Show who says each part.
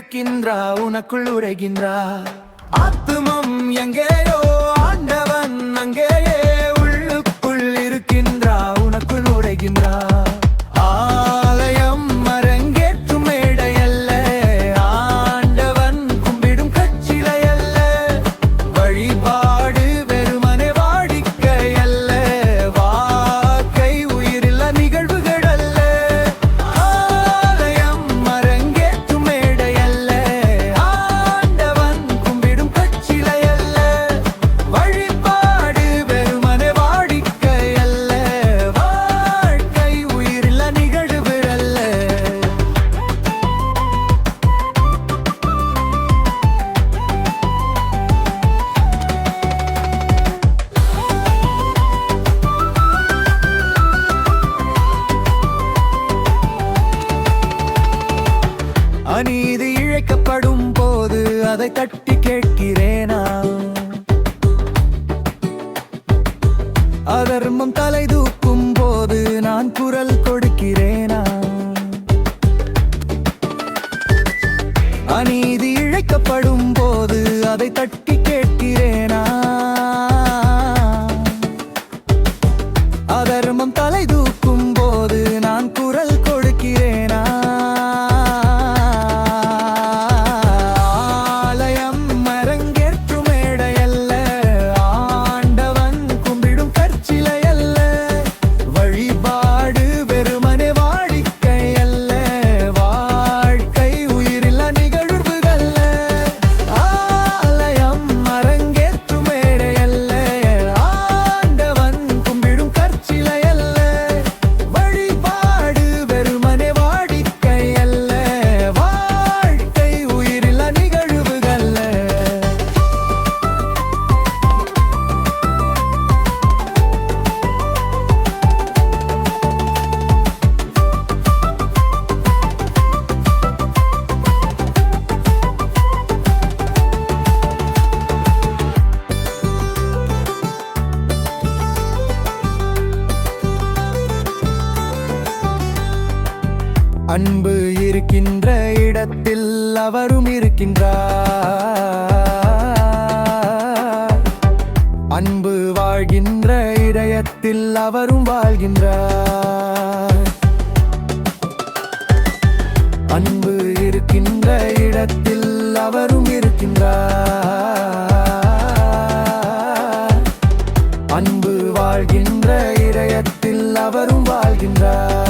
Speaker 1: இருக்கின்றா உனக்குள் உரைகின்றா ஆத்துமம் எங்கேயோ அநீதி இழைக்கப்படும் போது அதை தட்டி கேட்கிறேனா? அதர்மம் தலை தூக்கும் போது நான் குரல் கொடுக்கிறேனா? அநீதி இழைக்கப்படும் போது அதை தட்டி அன்பு இருக்கின்ற இடத்தில் அவரும் இருக்கின்றார். அன்பு வாழ்கின்ற இதயத்தில் அவரும் வாழ்கின்றார். அன்பு இருக்கின்ற இடத்தில் அவரும் இருக்கின்றார். அன்பு வாழ்கின்ற இதயத்தில் அவரும் வாழ்கின்றார்.